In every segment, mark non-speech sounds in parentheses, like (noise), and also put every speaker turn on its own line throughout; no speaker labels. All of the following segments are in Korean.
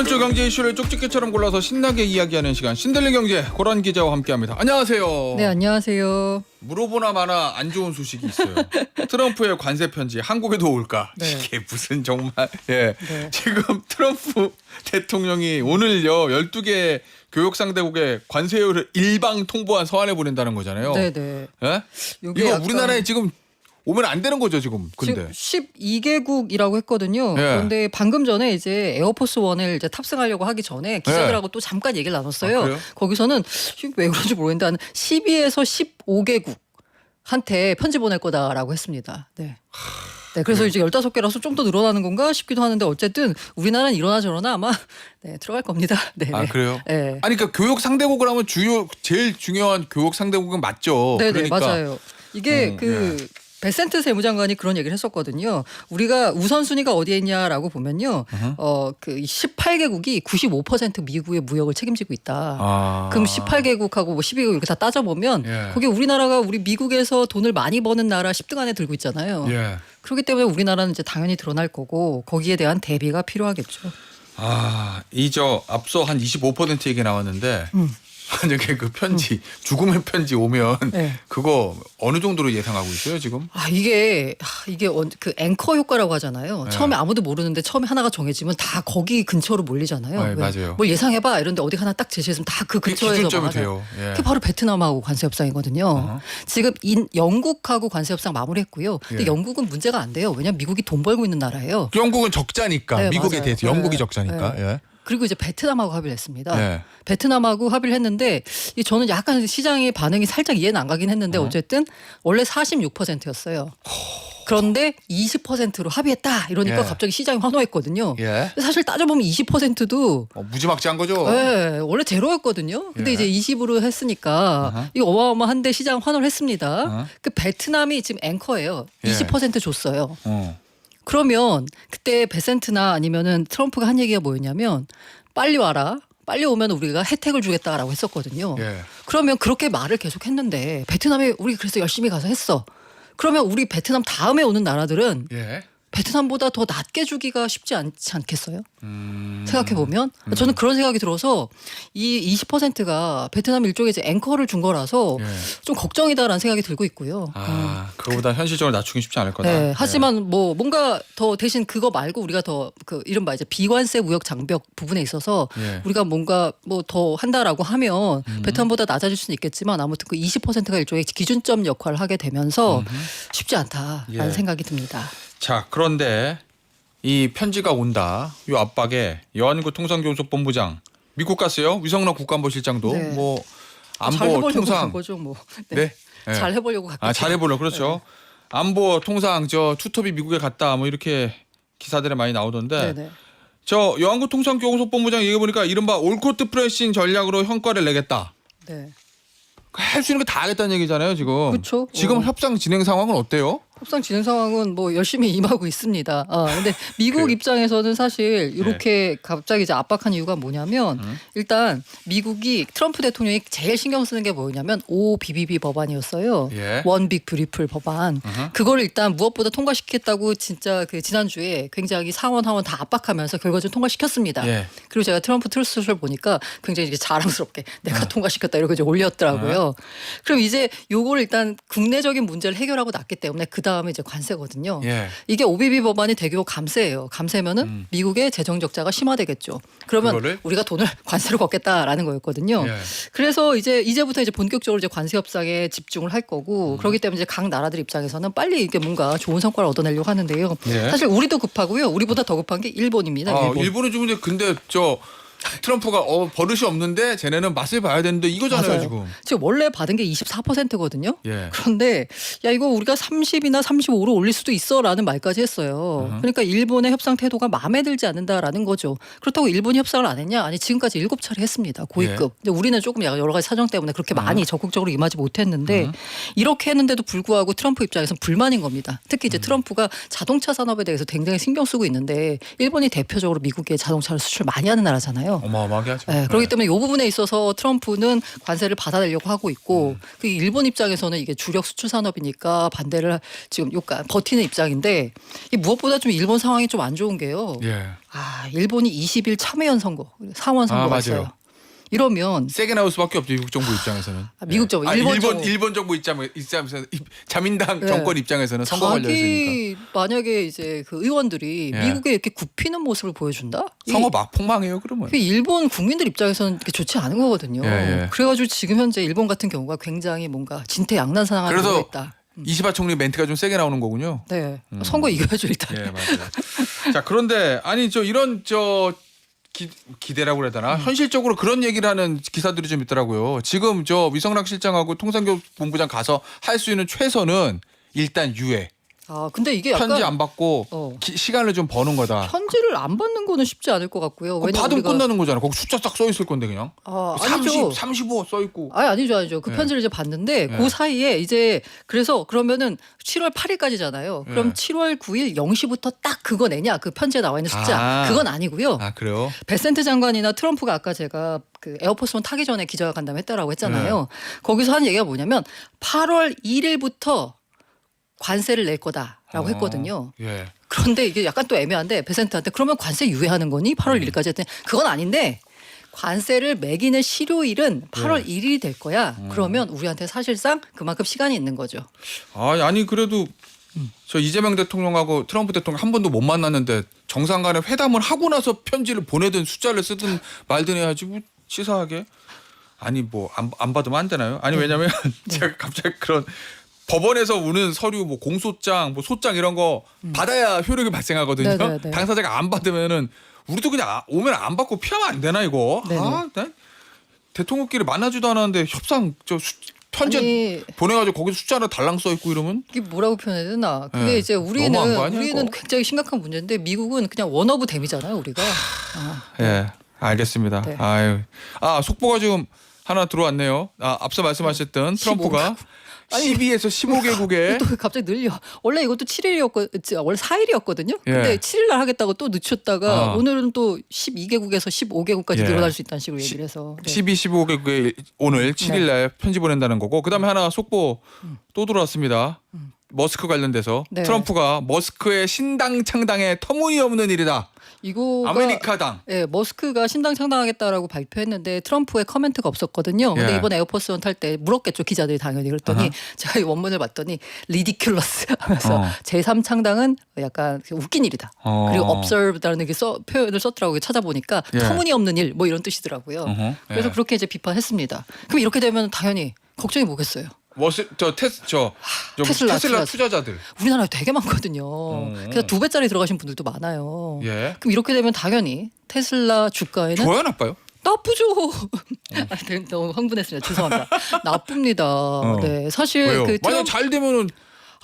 이번 주 경제 이슈를 쪽집게처럼 골라서 신나게 이야기하는 시간 신들린 경제 고란 기자와 함께합니다. 안녕하세요.
네, 안녕하세요.
물어보나 마나 안 좋은 소식이 있어요. (laughs) 트럼프의 관세 편지 한국에도 올까?
네.
이게 무슨 정말 예.
네.
지금 트럼프 (laughs) 대통령이 오늘요 12개 교육 상대국에 관세율을 일방 통보한 서한을 보낸다는 거잖아요.
네, 네.
예? 이거
약간
우리나라에 지금 오면 안 되는 거죠, 지금. 근데.
지금 12개국이라고 했거든요.
네.
그런데 방금 전에 이제 에어포스 원을 이제 탑승하려고 하기 전에 기자들하고 또 잠깐 얘기를 나눴어요.
아, 그래요?
거기서는 왜 그런지 모르겠는데 한 12에서 15개국 한테 편지 보낼 거다라고 했습니다. 네. 네, 그래서 이제 15개라서 좀 더 늘어나는 건가 싶기도 하는데 어쨌든 우리나라는 이러나 저러나 아마 (laughs) 네, 들어갈 겁니다. (laughs) 네.
아, 그래요?
네.
아니 그러니까 교육 상대국을 하면 주요 제일 중요한 교육 상대국은 맞죠.
네,
그러니까
네, 맞아요. 이게
음,
그 베센트 세무장관이 그런 얘기를 했었거든요. 우리가 우선순위가 어디에 있냐라고 보면요.
어허.
어, 그 18개국이 95% 미국의 무역을 책임지고 있다.
아.
그럼 18개국하고 뭐 12개국 이렇게 다 따져보면
예.
거기 우리나라가 우리 미국에서 돈을 많이 버는 나라 10등 안에 들고 있잖아요.
예.
그렇기 때문에 우리나라는 이제 당연히 드러날 거고 거기에 대한 대비가 필요하겠죠.
아, 이 저 앞서 한 25% 얘기 나왔는데
음.
만약에 그 편지 죽음의 편지 오면
네.
그거 어느 정도로 예상하고 있어요 지금?
아 이게 아, 이게 언- 그 앵커 효과라고 하잖아요.
네.
처음에 아무도 모르는데 처음에 하나가 정해지면 다 거기 근처로 몰리잖아요.
네,
왜?
맞아요.
뭘 예상해봐 이런데 어디 하나 딱 제시했으면 다 그
그게
근처에서
기준점이
망하잖아요.
돼요. 예.
그게 바로 베트남하고 관세 협상이거든요. 지금 인, 영국하고 관세 협상 마무리했고요. 근데
예.
영국은 문제가 안 돼요. 왜냐하면 미국이 돈 벌고 있는 나라예요.
영국은 적자니까
네,
미국에
맞아요.
대해서
네.
영국이 적자니까. 예.
그리고 이제 베트남하고 합의를 했습니다.
예.
베트남하고 합의를 했는데 이 저는 약간 시장의 반응이 살짝 이해는 안 가긴 했는데
어.
어쨌든 원래 46%였어요. 그런데 20%로 합의했다 이러니까
예.
갑자기 시장이 환호했거든요.
예.
사실 따져보면 20%도
어, 무지막지한 거죠.
네, 원래 제로였거든요. 근데
예.
이제 20으로 했으니까
어허.
이거 어마어마한데 시장 환호를 했습니다.
어허.
그 베트남이 지금 앵커예요.
예.
20% 줬어요.
어.
그러면 그때 베센트나 아니면은 트럼프가 한 얘기가 뭐였냐면 빨리 와라. 빨리 오면 우리가 혜택을 주겠다라고 했었거든요.
예.
그러면 그렇게 말을 계속 했는데 베트남에 우리 그래서 열심히 가서 했어. 그러면 우리 베트남 다음에 오는 나라들은
예.
베트남보다 더 낮게 주기가 쉽지 않지 않겠어요?
음.
생각해 보면 저는 그런 생각이 들어서 이 20%가 베트남 일종의 이제 앵커를 준 거라서
예.
좀 걱정이다라는 생각이 들고 있고요. 음.
아, 그거보다 현실적으로 낮추기 쉽지 않을 거다.
네,
예.
하지만 뭐 뭔가 더 대신 그거 말고 우리가 더 그 이른바 이제 비관세 무역 장벽 부분에 있어서
예.
우리가 뭔가 뭐 더 한다라고 하면
음.
베트남보다 낮아질 수는 있겠지만 아무튼 그 20%가 일종의 기준점 역할을 하게 되면서 쉽지 않다라는
예.
생각이 듭니다.
자, 그런데 이 편지가 온다. 이 압박에 여한구 통상교섭본부장 미국 갔어요. 위성락 국가안보실장도
네. 뭐잘
안보 통상
거죠, 뭐.
네. 네.
잘 해보려고 갔겠죠.
아, 잘 해보려 그렇죠. 안보 통상 저 투톱이 미국에 갔다 뭐 이렇게 기사들에 많이 나오던데
네네.
저 여한구 통상교섭본부장 얘기 보니까 이른바 올코트 프레싱 전략으로 성과를 내겠다.
네.
할수 있는 거 다 하겠다는 얘기잖아요 지금.
그쵸.
지금
어.
협상 진행 상황은 어때요?
협상 진행 상황은 뭐 열심히 (laughs) 임하고 있습니다. 아, 근데 미국
그-
입장에서는 사실 이렇게 갑자기 이제 압박한 이유가 뭐냐면
음.
일단 미국이 트럼프 대통령이 제일 신경 쓰는 게 뭐냐면 OBBB 법안이었어요.
예.
원빅 뷰리풀 법안.
어허.
그걸 일단 무엇보다 통과시켰다고 진짜 그 지난주에 굉장히 상원 하원 다 압박하면서 결과적으로 통과시켰습니다.
예.
그리고 제가 트럼프 트루스를 보니까 굉장히 자랑스럽게
어.
내가 통과시켰다 이러고 이제 올렸더라고요. 그럼 이제 요걸 일단 국내적인 문제를 해결하고 났기 때문에 그 다음 에 이제 관세거든요.
예.
이게 OBB 법안이 대규모 감세예요. 감세면은 미국의 재정 적자가 심화되겠죠. 그러면
음. 그거를?
우리가 돈을 (laughs) 관세로 걷겠다라는 거였거든요.
예.
그래서 이제 이제부터 이제 본격적으로 이제 관세 협상에 집중을 할
음.
거고 그렇기 때문에 이제 각 나라들 입장에서는 빨리 이게 뭔가 좋은 성과를 얻어내려고 하는데요.
예.
사실 우리도 급하고요. 우리보다 더 급한 게 일본입니다.
아,
일본.
일본은 좀 근데 저 트럼프가 어, 버릇이 없는데 쟤네는 맛을 봐야 되는데 이거잖아요
맞아요.
지금.
지금 원래 받은 게 24%거든요.
예.
그런데 야 이거 우리가 30이나 35로 올릴 수도 있어라는 말까지 했어요.
어허.
그러니까 일본의 협상 태도가 마음에 들지 않는다라는 거죠. 그렇다고 일본이 협상을 안 했냐? 아니 지금까지 일곱 차례 했습니다. 고위급.
예.
근데 우리는 조금 여러 가지 사정 때문에 그렇게
어.
많이 적극적으로 임하지 못했는데 이렇게 했는데도 불구하고 트럼프 입장에서는 불만인 겁니다. 특히
음.
이제 트럼프가 자동차 산업에 대해서 굉장히 신경 쓰고 있는데 일본이 대표적으로 미국에 자동차를 수출 많이 하는 나라잖아요. 거잖아요.
어마어마하게 하죠.
네, 그렇기 때문에 이 부분에 있어서 트럼프는 관세를 받아내려고 하고 있고
음.
그 일본 입장에서는 이게 주력 수출 산업이니까 반대를 지금 요까 버티는 입장인데 이 무엇보다 좀 일본 상황이 좀 안 좋은 게요.
예.
아 일본이 20일 참의원 선거, 상원 선거가
아.
있어요. 이러면
세게 나올 수밖에 없죠 미국 정부 입장에서는.
아, 미국 정부,
아,
일본
일본
정부.
일본 정부 입장 입장에서 입- 자민당
네.
정권 입장에서는 선거.
자기 만약에 이제 그 의원들이
예.
미국에 이렇게 굽히는 모습을 보여준다? 이-
선거 막 폭망해요 그러면.
그게 일본 국민들 입장에서는 그게 좋지 않은 거거든요.
예, 예.
그래가지고 지금 현재 일본 같은 경우가 굉장히 뭔가 진퇴양난 상황에
그래서
놓여 있다.
이시바 총리 멘트가 좀 세게 나오는 거군요.
네, 선거 이겨야죠 일단.
예 맞아요. 자 그런데 아니 저 이런 저 기, 기대라고 그래야 되나
음.
현실적으로 그런 얘기를 하는 기사들이 좀 있더라고요. 지금 저 위성락 실장하고 통상교육본부장 가서 할 수 있는 최선은 일단 유예
아 근데 이게 약간
편지 안 받고
어.
기- 시간을 좀 버는 거다.
편지를 안 받는 거는 쉽지 않을 것 같고요. 왜냐면
받으면
우리가
끝나는 거잖아. 거기 숫자 딱 써 있을 건데 그냥.
아,
30,
아니죠.
35 써 있고.
아니 아니죠 아니죠 그
예.
편지를 이제 봤는데
예.
그 사이에 이제 그래서 그러면은 7월 8일까지잖아요. 그럼
예.
7월 9일 0시부터 딱 그거 내냐 그 편지에 나와 있는 숫자
아.
그건 아니고요.
아 그래요?
베센트 장관이나 트럼프가 아까 제가 그 에어포스원 타기 전에 기자간담회 했다라고 했잖아요.
네.
거기서 한 얘기가 뭐냐면 8월 1일부터 관세를 낼 거다라고
어,
했거든요.
예.
그런데 이게 약간 또 애매한데 베센트한테 그러면 관세 유예하는 거니 8월
음.
1일까지 했더니 그건 아닌데 관세를 매기는 실효일은 8월
네.
1일이 될 거야.
음.
그러면 우리한테 사실상 그만큼 시간이 있는 거죠.
아 아니 그래도 저 이재명 대통령하고 트럼프 대통령 한 번도 못 만났는데 정상 간에 회담을 하고 나서 편지를 보내든 숫자를 쓰든 말든 해야지 뭐 치사하게 아니 뭐 안 안 받으면 안 되나요? 아니
네.
왜냐면 (laughs) 제가 갑자기 그런 법원에서 오는 서류 뭐 공소장 뭐 소장 이런 거 받아야 효력이 발생하거든요.
음. 네네네.
당사자가 안 받으면은 우리도 그냥 아- 오면 안 받고 피하면 안 되나 이거?
네네.
아, 난 대통령끼리 만나지도 않았는데 협상 저 수- 편지
아니
보내가지고 거기 숫자 하나 달랑 써 있고 이러면
이게 뭐라고 표현해야 되나? 그게
네.
이제 우리는
너무한 거 아니야,
우리는
이거?
굉장히 심각한 문제인데 미국은 그냥 원어브 댐이잖아요, 우리가. 아,
예, 알겠습니다.
네.
아유, 아 속보가 지금 하나 들어왔네요. 아, 앞서 말씀하셨던 트럼프가 12에서 15개국에 (laughs)
또 갑자기 늘려. 원래 이것도 7일이었고 원래 4일이었거든요. 근데
예.
7일 날 하겠다고 또 늦췄다가
어.
오늘은 또 12개국에서 15개국까지
예.
늘어날 수 있다는 식으로 얘기를 해서. 네.
12, 15개국에 오늘 7일 날 편지 보낸다는 거고 그다음에 하나 속보 또 들어왔습니다. 머스크 관련돼서
네.
트럼프가 머스크의 신당 창당에 터무니없는 일이다.
이거가
아메리카당.
예, 머스크가 신당 창당하겠다라고 발표했는데 트럼프의 커멘트가 없었거든요. 근데
예.
이번 에어포스 원 탈 때 물었겠죠 기자들이 당연히 그랬더니
아하.
제가 이 원문을 봤더니 리디큘러스 하면서
어.
제3 창당은 약간 웃긴 일이다.
어.
그리고 observe라는 게 써, 표현을 썼더라고요. 찾아보니까
예.
터무니없는 일 뭐 이런 뜻이더라고요.
어허,
그래서
예.
그렇게 이제 비판했습니다. 그럼 이렇게 되면 당연히 걱정이 뭐겠어요.
머스 저 테스 저, 저
테슬라
테슬라,
투자자.
투자자들.
우리나라에 되게 많거든요.
어.
그래서 두 배짜리 들어가신 분들도 많아요.
예.
그럼 이렇게 되면 당연히 테슬라 주가에는
좋아요 나빠요?
나쁘죠. (laughs) 아, 네, 너무 흥분했습니다. 죄송합니다. 나쁩니다. 네, 사실
왜요?
그
만약
트럼
잘 되면은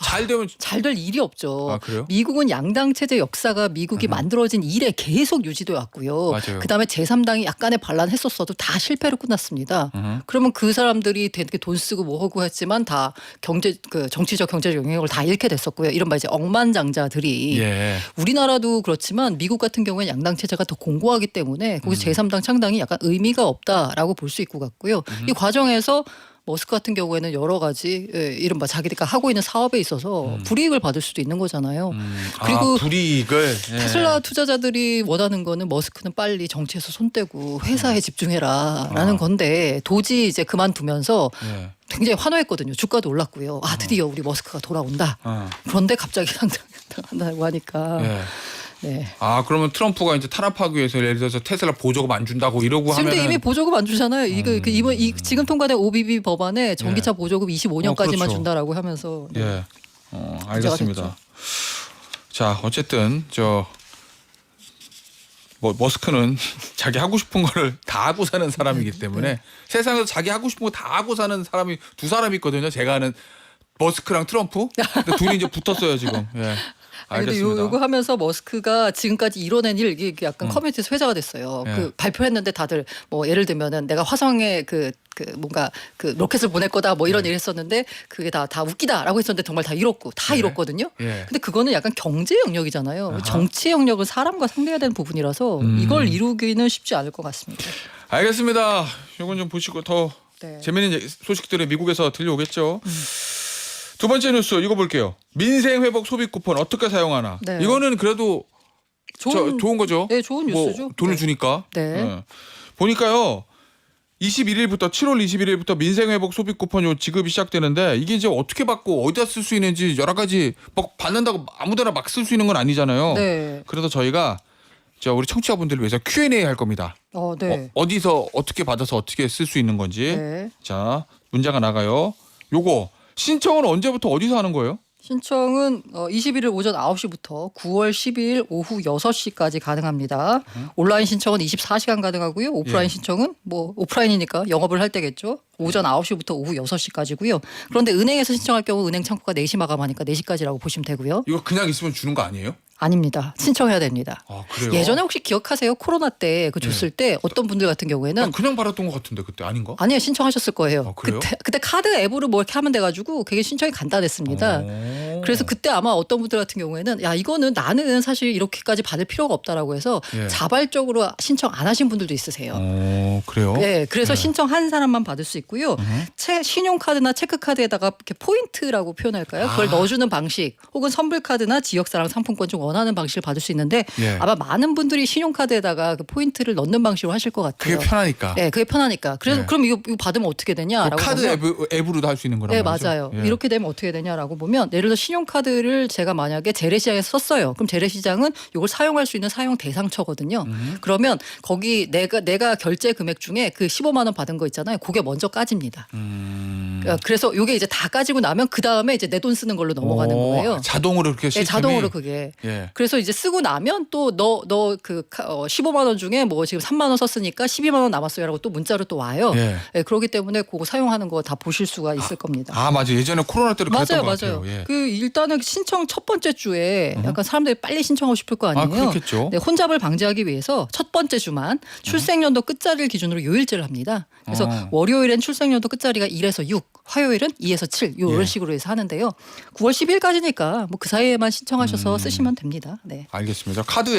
잘 되면
잘 될 일이 없죠.
아, 그래요?
미국은 양당 체제 역사가 미국이 만들어진 이래 계속 유지돼 왔고요.
맞아요.
그다음에 제3당이 약간의 반란했었어도 다 실패로 끝났습니다.
음흠.
그러면 그 사람들이 되게 돈 쓰고 뭐 하고 했지만 다 경제 그 정치적 경제적 영향을 다 잃게 됐었고요. 이른바 이제 억만장자들이
예.
우리나라도 그렇지만 미국 같은 경우에는 양당 체제가 더 공고하기 때문에
음.
거기서 제3당 창당이 약간 의미가 없다라고 볼 수 있고 같고요.
음.
이 과정에서 머스크 같은 경우에는 여러 가지 예, 이른바 자기가 하고 있는 사업에 있어서 불이익을 받을 수도 있는 거잖아요.
음,
그리고
아, 불이익을 예.
테슬라 투자자들이 원하는 거는 머스크는 빨리 정치에서 손 떼고 회사에 집중해라라는
아.
건데 도지 이제 그만두면서
예.
굉장히 환호했거든요. 주가도 올랐고요. 아 드디어 우리 머스크가 돌아온다.
어.
그런데 갑자기 (laughs) 상장한다고 하니까
예.
네.
아 그러면 트럼프가 이제 탄압하기 위해서 예를 들어서 테슬라 보조금 안 준다고 이러고
지금도
하면
이미 보조금 안 주잖아요. 이거 그 이번 이 지금 통과된 OBB 법안에 전기차 보조금 25년까지만
어, 그렇죠.
준다라고 하면서 네.
예. 어, 알겠습니다. 자 어쨌든 저 뭐, 머스크는 (laughs) 자기 하고 싶은 거를 다 하고 사는 사람이기
네.
때문에 세상에서 자기 하고 싶은 거 다 하고 사는 사람이 두 사람이 있거든요. 제가 아는 머스크랑 트럼프. 근데 둘이 이제 붙었어요 지금. 예.
아니, 근데
알겠습니다.
요, 요거 하면서 머스크가 지금까지 이뤄낸 일 이게 약간
음.
커뮤니티에서 회자가 됐어요.
예.
그 발표했는데 다들 뭐 예를 들면은 내가 화성에 그그 뭔가 그 로켓을 보낼 거다 뭐 이런 얘기 했었는데 그게 다 다 웃기다라고 했었는데 정말 다 이뤘고 다
네.
이뤘거든요.
예.
근데 그거는 약간 경제 영역이잖아요.
아하.
정치 영역은 사람과 상대해야 되는 부분이라서
음.
이걸 이루기는 쉽지 않을 것 같습니다.
알겠습니다. 이건 좀 보시고 더
네.
재미있는 소식들이 미국에서 들려오겠죠. 두 번째 뉴스 이거 볼게요. 민생 회복 소비 쿠폰 어떻게 사용하나?
네.
이거는 그래도
좋은
저, 좋은 거죠.
네, 좋은
뭐
뉴스죠.
돈을
네.
주니까.
네.
보니까요. 21일부터 7월 21일부터 민생회복 소비 쿠폰 요 지급이 시작되는데 이게 이제 어떻게 받고 어디다 쓸 수 있는지 여러 가지 막 받는다고 아무데나 막 쓸 수 있는 건 아니잖아요.
네.
그래서 저희가 저 우리 청취자분들을 위해서 Q&A 할 겁니다.
어, 네.
어, 디서 어떻게 받아서 어떻게 쓸 수 있는 건지.
네.
자 문자가 나가요. 요거 신청은 언제부터 어디서 하는 거예요?
신청은 어, 21일 오전 9시부터 9월 12일 오후 6시까지 가능합니다. 온라인 신청은 24시간 가능하고요. 오프라인
예.
신청은 뭐 오프라인이니까 영업을 할 때겠죠. 오전 9시부터 오후 6시까지고요. 그런데 은행에서 신청할 경우 은행 창구가 4시 마감하니까 4시까지라고 보시면 되고요.
이거 그냥 있으면 주는 거 아니에요?
아닙니다. 신청해야 됩니다.
아 그래요?
예전에 혹시 기억하세요? 코로나 때 그 줬을 때 어떤 분들 같은 경우에는
그냥, 그냥 받았던 것 같은데 그때 아닌가?
아니요 신청하셨을 거예요.
아, 그래요?
그때 그때 카드 앱으로 뭐 이렇게 하면 돼가지고 그게 신청이 간단했습니다.
오.
그래서 그때 아마 어떤 분들 같은 경우에는 야 이거는 나는 사실 이렇게까지 받을 필요가 없다라고 해서
예.
자발적으로 신청 안 하신 분들도 있으세요.
어 그래요?
네, 그래서
네.
신청한 사람만 받을 수 있고요. 채, 신용카드나 체크카드에다가 이렇게 포인트라고 표현할까요? 그걸
아.
넣어주는 방식, 혹은 선불카드나 지역사랑 상품권 중 원하는 방식을 받을 수 있는데
예.
아마 많은 분들이 신용카드에다가 그 포인트를 넣는 방식으로 하실 것 같아요.
그게 편하니까.
네, 그게 편하니까. 그래서
네.
그럼 이거, 이거 받으면 어떻게 되냐라고
카드
보면
앱, 앱으로도 할 수 있는 거란
네,
말이죠?
맞아요.
예.
이렇게 되면 어떻게 되냐라고 보면 예를 들어 신용카드를 제가 만약에 재래시장에서 썼어요. 그럼 재래시장은 이걸 사용할 수 있는 사용 대상처거든요.
음.
그러면 거기 내가 내가 결제 금액 중에 그 15만 원 받은 거 있잖아요. 그게 먼저 까집니다.
음.
어, 그래서 이게 이제 다 까지고 나면 그 다음에 이제 내 돈 쓰는 걸로 넘어가는
오,
거예요.
자동으로 그렇게
네,
시스템이
자동으로 그게.
예.
그래서 이제 쓰고 나면 또 너 너그 15만 원 중에 뭐 지금 3만 원 썼으니까 12만 원 남았어요라고 또 문자로 또 와요.
예.
네, 그렇기 때문에 그거 사용하는 거 다 보실 수가 있을 겁니다.
아 맞아 예전에 코로나 때도 그랬던
맞아요,
것
맞아요.
같아요. 예.
그 일단은 신청 첫 번째 주에 약간 사람들이 빨리 신청하고 싶을 거
아
아니에요.
그렇겠죠.
네, 혼잡을 방지하기 위해서 첫 번째 주만 출생연도 끝자리를 기준으로 요일제를 합니다. 그래서
어.
월요일엔 출생연도 끝자리가 1에서 6, 화요일은 2에서 7 이런
예.
식으로 해서 하는데요. 9월 10일까지니까 뭐 그 사이에만 신청하셔서
음.
쓰시면 됩니다. 네.
알겠습니다. 카드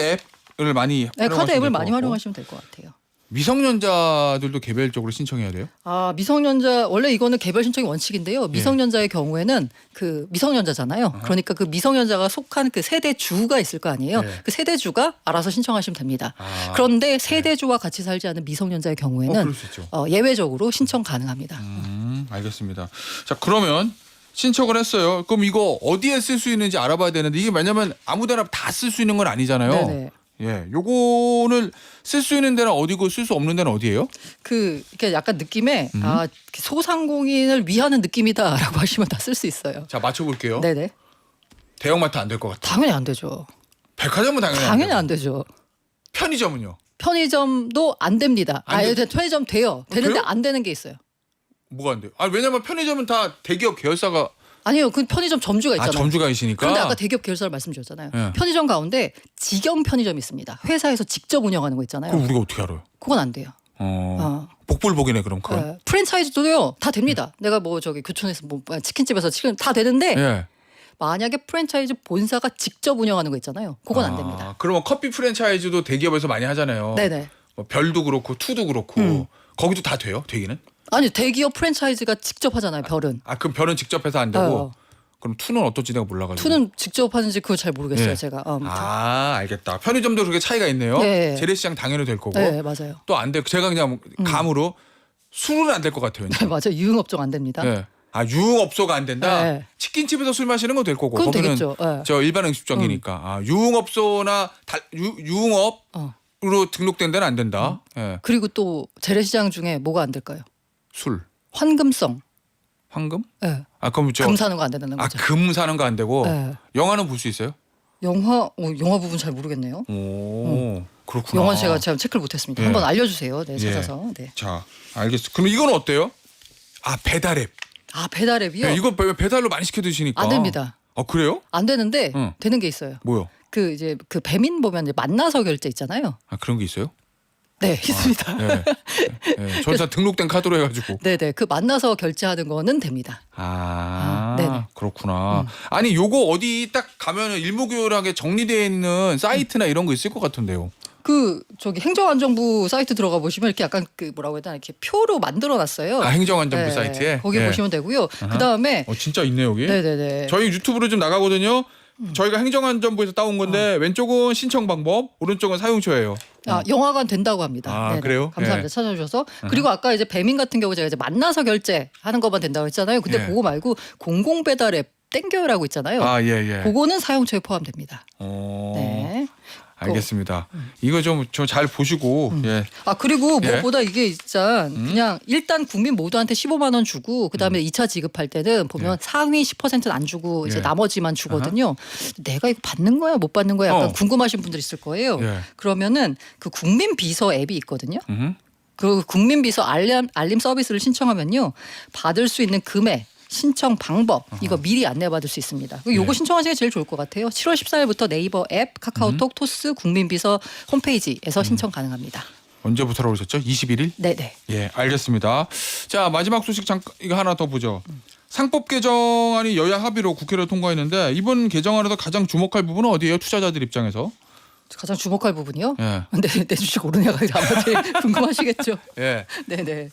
앱을 많이
네, 카드 앱을 많이. 활용하시면 될 것 같아요.
미성년자들도 개별적으로 신청해야 돼요?
아 미성년자 원래 이거는 개별 신청이 원칙인데요.
예.
미성년자의 경우에는 그 미성년자잖아요. 그러니까 그 미성년자가 속한 그 세대 주가 있을 거 아니에요.
예.
그 세대 주가 알아서 신청하시면 됩니다.
아.
그런데 세대주와 같이 살지 않은 미성년자의
어,
경우에는
그럴 수 있죠.
어, 예외적으로 신청 가능합니다.
음, 알겠습니다. 자, 그러면 신청을 했어요. 그럼 이거 어디에 쓸 수 있는지 알아봐야 되는데 이게 왜냐면 아무데나 다 쓸 수 있는 건 아니잖아요.
네네.
예, 요거를 쓸 수 있는 데는 어디고 쓸 수 없는 데는 어디예요?
그 이렇게 약간 느낌에
음.
아 소상공인을 위하는 느낌이다라고 (laughs) 하시면 다 쓸 수 있어요.
자, 맞춰볼게요.
네네.
대형마트 안 될 것 같아.
당연히 안 되죠.
백화점은 당연히,
당연히
안
안 되죠.
편의점은요?
편의점도 안 됩니다.
안
아,
돼-
편의점 돼요. 되는데
그래요?
안 되는 게 있어요.
뭐가 안 돼요? 아, 왜냐면 편의점은 다 대기업 계열사가
아니요, 그 편의점 점주가
아,
있잖아요.
점주가 있으니까.
그런데 아까 대기업 계열사를 말씀드렸잖아요.
예.
편의점 가운데 직영 편의점이 있습니다. 회사에서 직접 운영하는 거 있잖아요.
그럼 우리가 어떻게 알아요?
그건 안 돼요.
어.
어.
복불복이네 그럼 그건.
예. 프랜차이즈도요 다 됩니다. 내가 뭐 저기 교촌에서 뭐 치킨집에서 치킨 다 되는데
예.
만약에 프랜차이즈 본사가 직접 운영하는 거 있잖아요. 그건 안 됩니다.
아, 그러면 커피 프랜차이즈도 대기업에서 많이 하잖아요.
네네.
뭐 별도 그렇고 투도 그렇고
음.
거기도 다 돼요? 되기는?
아니 대기업 프랜차이즈가 직접 하잖아요. 별은.
아 그럼 별은 직접 해서 안 되고
어.
그럼 투는 어떨지 내가 몰라가지고.
투는 직접 하는지 그걸 잘 모르겠어요.
예.
제가. 어, 아무튼.
아 알겠다. 편의점도 그렇게 차이가 있네요.
네.
재래시장 당연히 될 거고
네 맞아요.
또 안 돼. 제가 그냥 감으로 술은 안 될 것 같아요.
네 맞아요. 유흥업종 안 됩니다.
네. 아 유흥업소가 안 된다.
네.
치킨집에서 술 마시는 건 될 거고
그건
거기는
되겠죠. 예.
저 일반 음식점이니까 아, 유흥업소나 달, 유, 유흥업으로
어.
등록된 데는 안 된다. 예.
그리고 또 재래시장 중에 뭐가 안 될까요?
술,
환금성.
황금?
예.
아 그럼 저
금 사는 거 안 된다는
아,
거죠.
금 사는 거 안 되고
네.
영화는 볼 수 있어요?
영화 어, 영화 부분 잘 모르겠네요.
오, 그렇구나.
영화 제가 제가 체크를 못했습니다.
예.
한번 알려주세요. 네,
예.
찾아서. 네.
자, 알겠어. 그럼 이건 어때요? 아, 배달앱.
아 배달앱이요?
네, 이거 배- 배달로 많이 시켜 드시니까.
안 됩니다.
아, 그래요?
안 되는데
응.
되는 게 있어요.
뭐요?
그 이제 그 배민 보면 이제 만나서 결제 있잖아요.
아, 그런 게 있어요?
네, 있습니다.
예. 예. 전사 등록된 카드로 해가지고.
네, 네. 그 만나서 결제하는 거는 됩니다.
아,
아, 네네.
그렇구나. 아니 요거 어디 딱 가면은 일목요연하게 정리되어 있는 사이트나 이런 거 있을 것 같은데요.
그 저기 행정안전부 사이트 들어가 보시면 이렇게 약간 그 뭐라고 해야 되나 이렇게 표로 만들어 놨어요.
아 행정안전부
네,
사이트에
거기
예.
보시면 되고요. 그 다음에
어 진짜 있네 여기.
네네네.
저희 유튜브로 좀 나가거든요. 저희가 행정안전부에서 따온 건데
어.
왼쪽은 신청 방법, 오른쪽은 사용처예요.
아, 영화관 된다고 합니다.
아,
네네.
그래요?
감사합니다.
예.
찾아주셔서. 그리고 아까 이제 배민 같은 경우 제가 이제 만나서 결제하는 것만 된다고 했잖아요. 근데
예.
그거 말고 공공 배달 앱 땡겨요라고 있잖아요.
아 예 예.
그거는 사용처에 포함됩니다.
어,
네.
알겠습니다. 이거 좀잘 보시고 예.
아 그리고
예.
무엇보다 이게 있잖 그냥 일단 국민 모두한테 15만 원 주고 그다음에 이 2차 지급할 때는 보면 상위 10%는 안 주고 이제
예.
나머지만 주거든요. 내가 이거 받는 거야 못 받는 거야 약간
어.
궁금하신 분들 있을 거예요.
예.
그러면은 그 국민 비서 앱이 있거든요.
음.
그 국민 비서 알림 알림 서비스를 신청하면요 받을 수 있는 금액 신청 방법 이거 미리 안내받을 수 있습니다. 그 요거
네.
신청하시는 게 제일 좋을 것 같아요. 7월 14일부터 네이버 앱, 카카오톡, 토스, 국민비서 홈페이지에서 신청 가능합니다.
언제부터라고 그러셨죠? 21일?
네네.
예, 알겠습니다. 자 마지막 소식 잠깐 이거 하나 더 보죠. 상법 개정안이 여야 합의로 국회를 통과했는데 이번 개정안에서 가장 주목할 부분은 어디예요? 투자자들 입장에서?
가장 주목할 부분이요.
예,
내, (laughs) 내 주식 오르냐가 제일 (laughs) 궁금하시겠죠.
예.
네네.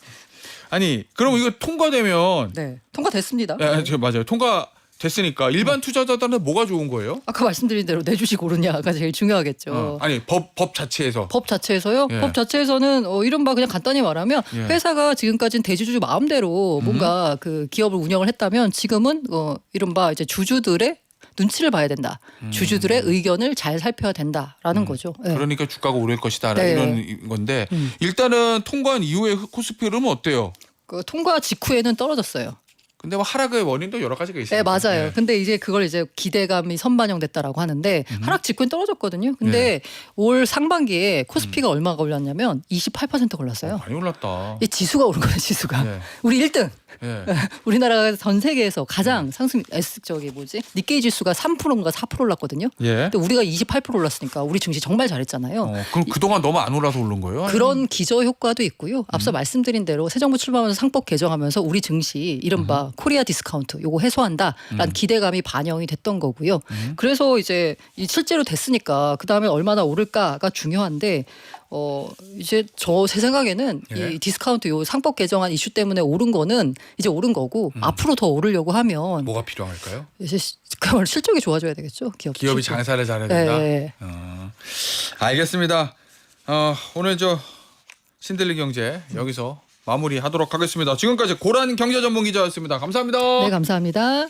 아니 그럼 이거 통과되면
네. 통과됐습니다.
예, 저 맞아요. 통과 됐으니까 일반 투자자들은 뭐가 좋은 거예요?
아까 말씀드린 대로 내 주식 오르냐가 제일 중요하겠죠.
어, 아니 법 법 자체에서
법 자체에서요.
예.
법 자체에서는 어, 이른바 그냥 간단히 말하면
예.
회사가 지금까지는 대주주 마음대로 뭔가 그 기업을 운영을 했다면 지금은 어, 이른바 이제 주주들의 눈치를 봐야 된다. 주주들의 의견을 잘 살펴야 된다라는 거죠. 예.
음. 그러니까 주가가 오를 것이다
네.
이런 건데
음.
일단은 통과한 이후에 코스피 흐름은 어때요?
그 통과 직후에는 떨어졌어요.
근데 뭐 하락의 원인도 여러 가지가 있어요.
네 맞아요. 근데 이제 그걸 이제 기대감이 선반영됐다라고 하는데 하락 직후엔 떨어졌거든요. 근데
네.
올 상반기에 코스피가 얼마가 올랐냐면 28% 올랐어요.
많이 올랐다.
이 지수가 오른 거예요. 지수가
네.
우리 1등.
예. (laughs)
우리나라가 전 세계에서
네.
가장 상승 S 저기 뭐지 니케이 지수가 3%인가 4% 올랐거든요.
예.
근데 우리가 28% 올랐으니까 우리 증시 정말 잘했잖아요.
어, 그럼 그동안 너무 안 올라서 오른 거예요?
그런 기저 효과도 있고요. 앞서
음.
말씀드린 대로 새 정부 출범하면서 상법 개정하면서 우리 증시
음.
이른바 코리아 디스카운트 요거 해소한다라는 기대감이 반영이 됐던 거고요.
음.
그래서 이제 이 실제로 됐으니까 그 다음에 얼마나 오를까가 중요한데 어 이제 저 제 생각에는
예.
이 디스카운트 요 상법 개정안 이슈 때문에 오른 거는 이제 오른 거고
음.
앞으로 더 오르려고 하면
뭐가 필요할까요?
이제 시- 그걸 실적이 좋아져야 되겠죠. 기업
기업이
실적.
장사를 잘해야
네,
된다.
네.
어, 알겠습니다. 어, 오늘 저 신들리 경제 여기서 마무리하도록 하겠습니다. 지금까지 고란 경제 전문 기자였습니다. 감사합니다.
네 감사합니다.